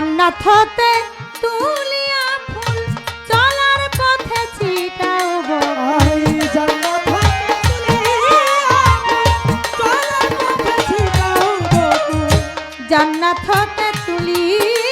জান্নাত থতে তুলিয়া ফুল চলার পথে ছিটাও জান্নাত হতে তুলিয়া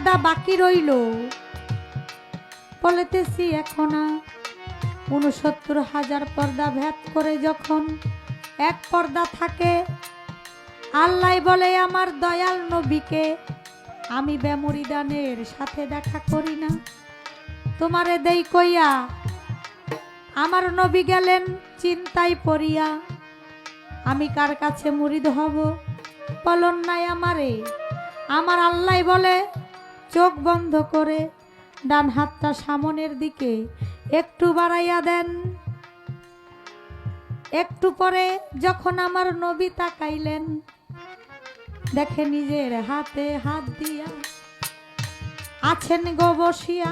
পর্দা বাকি রইল। বলেতেছি এখন উনসত্তর হাজার পর্দা ভেদ করে যখন এক পর্দা থাকে, আল্লাহ বলে, আমার দয়াল নবীকে আমি বেমরিদানের সাথে দেখা করি না। তোমারে দেই কইয়া, আমার নবী গেলেন চিন্তায় পড়িয়া। আমি কার কাছে মুরিদ হব? বলন নাই আমারে। আমার আল্লাহ বলে চোখ বন্ধ করে ডান হাতটা সামনের দিকে একটু বাড়াইয়া দেন। একটু পরে যখন আমার নবী তাকাইলেন, দেখে নিজের হাতে হাত দিয়া, আছেন গো বসিয়া।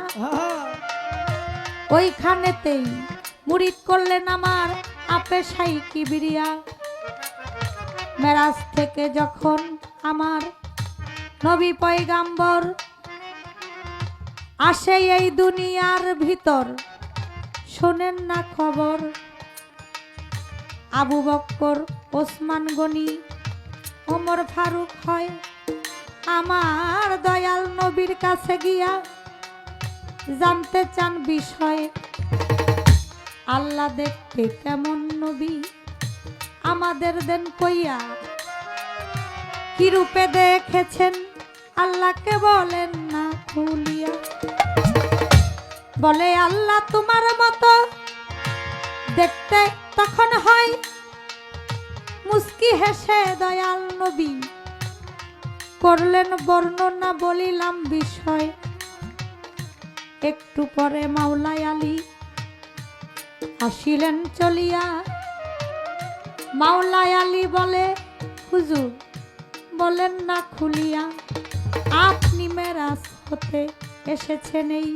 ওইখানেতেই মুরিদ করলেন আমার আপে সাই কিবিরিয়া। মেরাজ থেকে যখন আমার নবী পয়গাম্বর আসে এই দুনিয়ার ভিতর। শোনেন না খবর। আবু বক্কর, ওসমান গনি, ওমর ফারুক হয়। আমার দয়াল নবীর কাছে গিয়া জানতে চান বিষয়। আল্লাহ দেখতে কেমন নবী? আমাদের দেন কইয়া। কি রূপে দেখেছেন? আল্লাহকে বলেন না খুলিয়া। বলে, আল্লাহ তোমার মতো দেখতে তখন হয় মুস্কি হেসে, দয়াল নবী, করলেন বর্ণনা, বলিলাম বিষয়। একটু পরে মাওলাই আলী আসিলেন চলিয়া। মাওলাই আলী বলে, হুজুর, বলেন না খুলিয়া। আপনি মেরাজ হতে এসেছেন এই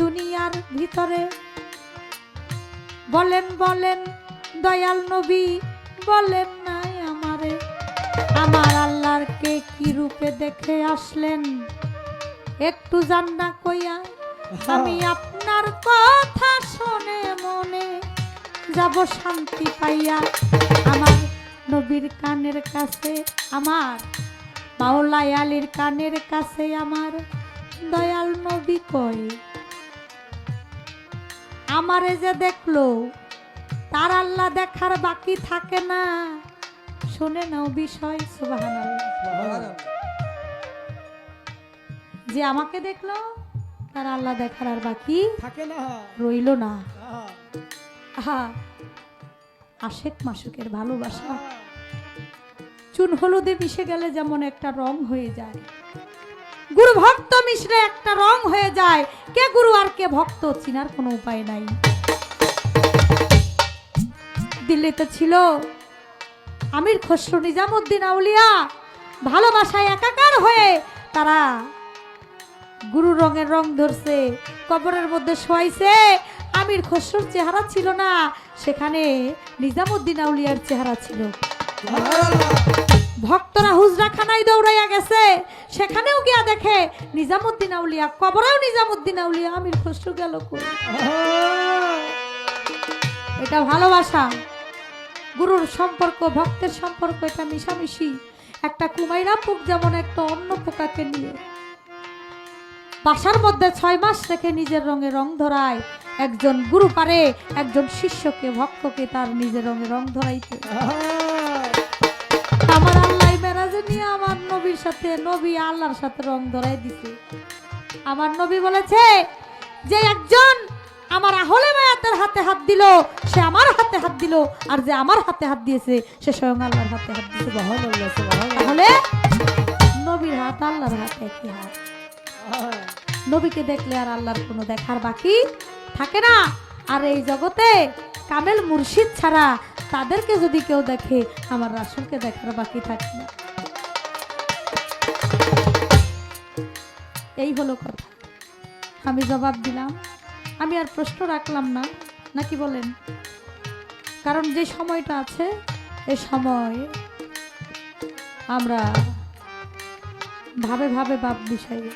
দুনিয়ার ভিতরে। বলেন বলেন দয়াল নবী বলেন নাই আমারে। আমার আল্লাহর কে কি রূপে দেখে আসলেন? একটু জান্না কইয়া আমি আপনার কথা শুনে মনে যাব শান্তি পাইয়া। আমার নবীর কানের কাছে আমার মাওলাই আলীর কানের কাছে আমার দয়াল নবী কয় আমারে যে দেখল তার আল্লাহ দেখার বাকি থাকে না। শুনে নাও বিষয় যে আমাকে দেখল তার আল্লাহ দেখার আর বাকি থাকে না। রইল না। আহা। আশেক মাসুকের ভালোবাসা। চুন হলুদে মিশে গেলে যেমন একটা রং হয়ে যায়। গুরু ভক্ত মিশলে একটা রং হয়ে যায়। কে গুরু আর কে ভক্ত চিনার কোনো উপায় নাই। দিল্লিতে ছিল আমির খসরু নিজামুদ্দিন আউলিয়া। ভালোবাসায় একাকার হয়ে তারা গুরু রঙের রং ধরছে, কবরের মধ্যে শোয়াইছে। আমির খসরুর চেহারা ছিল না, সেখানে নিজামুদ্দিন আউলিয়ার চেহারা ছিল। ভক্তরা হুজরাখানায় দৌড়াইয়া গেছে। সেখানেও গিয়া দেখে নিজামুদ্দিন আউলিয়া কবরেও নিজামুদ্দিন আউলিয়া আমির খসরু গেল এটা ভালোবাসা। গুরুর সম্পর্ক, ভক্তের সম্পর্ক, এটা মিশামিশি। একটা কুমাইরা পোক যেমন একটা অন্য পোকাকে নিয়ে। বাসার মধ্যে ছয় মাস রেখে নিজের রঙে রং ধরায়। একজন গুরু পারে, একজন শিষ্যকে, ভক্তকে তার নিজের রঙে রং ধরাইতে। নবীর সাথে নবী আল্লাহর সাথে রং ধরাই দিছে। আমার নবী বলেছে যে একজন আমার আহলে মায়াতের হাতে হাত দিল সে আমার হাতে হাত দিল আর যে আমার হাতে হাত দিয়েছে সে স্বয়ং আল্লাহর হাতে হাত দিয়েছে। তাহলে নবীর হাত আল্লাহর হাতে একই হাত। নবীকে দেখলে আর আল্লাহর কোনো দেখার বাকি থাকে না। আর এই জগতে কামেল মুর্শিদ ছাড়া তাদেরকে যদি কেউ দেখে আমার রাসুলকে দেখার বাকি থাকে না। এই হলো কথা। আমি জবাব দিলাম। আমি আর প্রশ্ন রাখলাম না, নাকি বলেন? কারণ যে সময়টা আছে, এ সময় আমরা ভাবে ভাবে বাপ বিষয়ে